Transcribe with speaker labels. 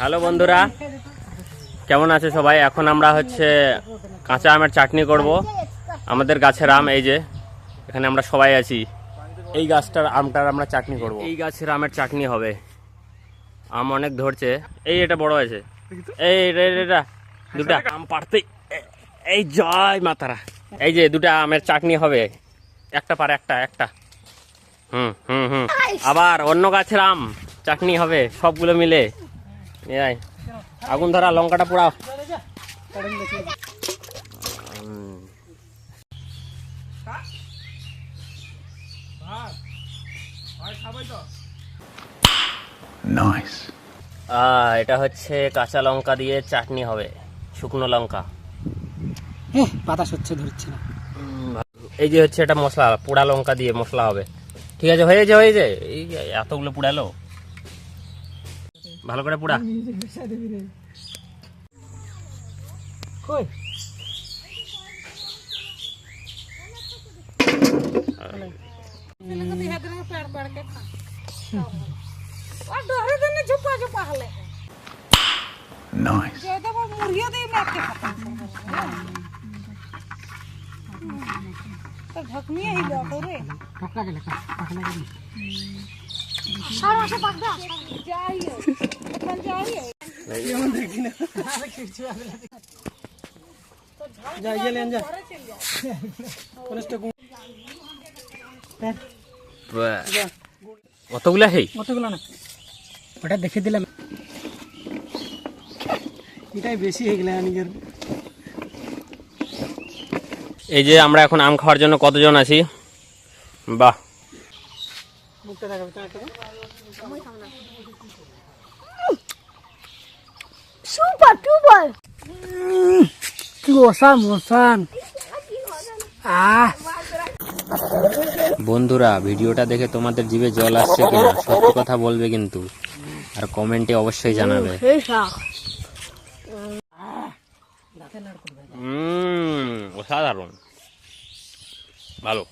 Speaker 1: Hello বন্ধুরা, কেমন আছে সবাই? এখন আমরা হচ্ছে কাঁচা আমের চাটনি করব। আমাদের গাছের আম এই যে, এখানে আমরা সবাই আছি। এই গাছটার আমটার আমরা চাটনি করব। এই গাছের আমের চাটনি হবে। আম অনেক ধরছে। এই এটা বড় হয়েছে। এই এটা দুটা আম পারতে এই জয় মাতারা। এই যে দুটা আমের চাটনি হবে। একটা পারে একটা একটা। হুম হুম হুম। আবার অন্য গাছের আম চাটনি হবে সবগুলো মিলে। এই আগুন ধরা লঙ্কাটা পোড়াও। আহ, এটা হচ্ছে কাঁচা লঙ্কা দিয়ে চাটনি হবে শুকনো লঙ্কা।
Speaker 2: হ্যাঁ বাতাস হচ্ছে ধরছে না।
Speaker 1: এই যে হচ্ছে এটা মশলা পোড়া লঙ্কা দিয়ে মশলা হবে। ঠিক আছে হয়েছে হয়েছে এই যে এতগুলো পোড়ালো। ভালো করে পোড়া।
Speaker 2: কই?
Speaker 1: অতগুলা হেই
Speaker 2: অতগুলো না। ওটা দেখে দিলাম। এটাই বেশি হয়ে গেলে নিজের
Speaker 1: এই যে আমরা এখন আম খাওয়ার জন্য কতজন আছি? বাহ। বন্ধুরা ভিডিওটা দেখে তোমাদের জিভে জল আসছে কিনা? সত্যি কথা বলবে কিন্তু। আর কমেন্টে অবশ্যই জানাবে। অসাধারণ। ভালো।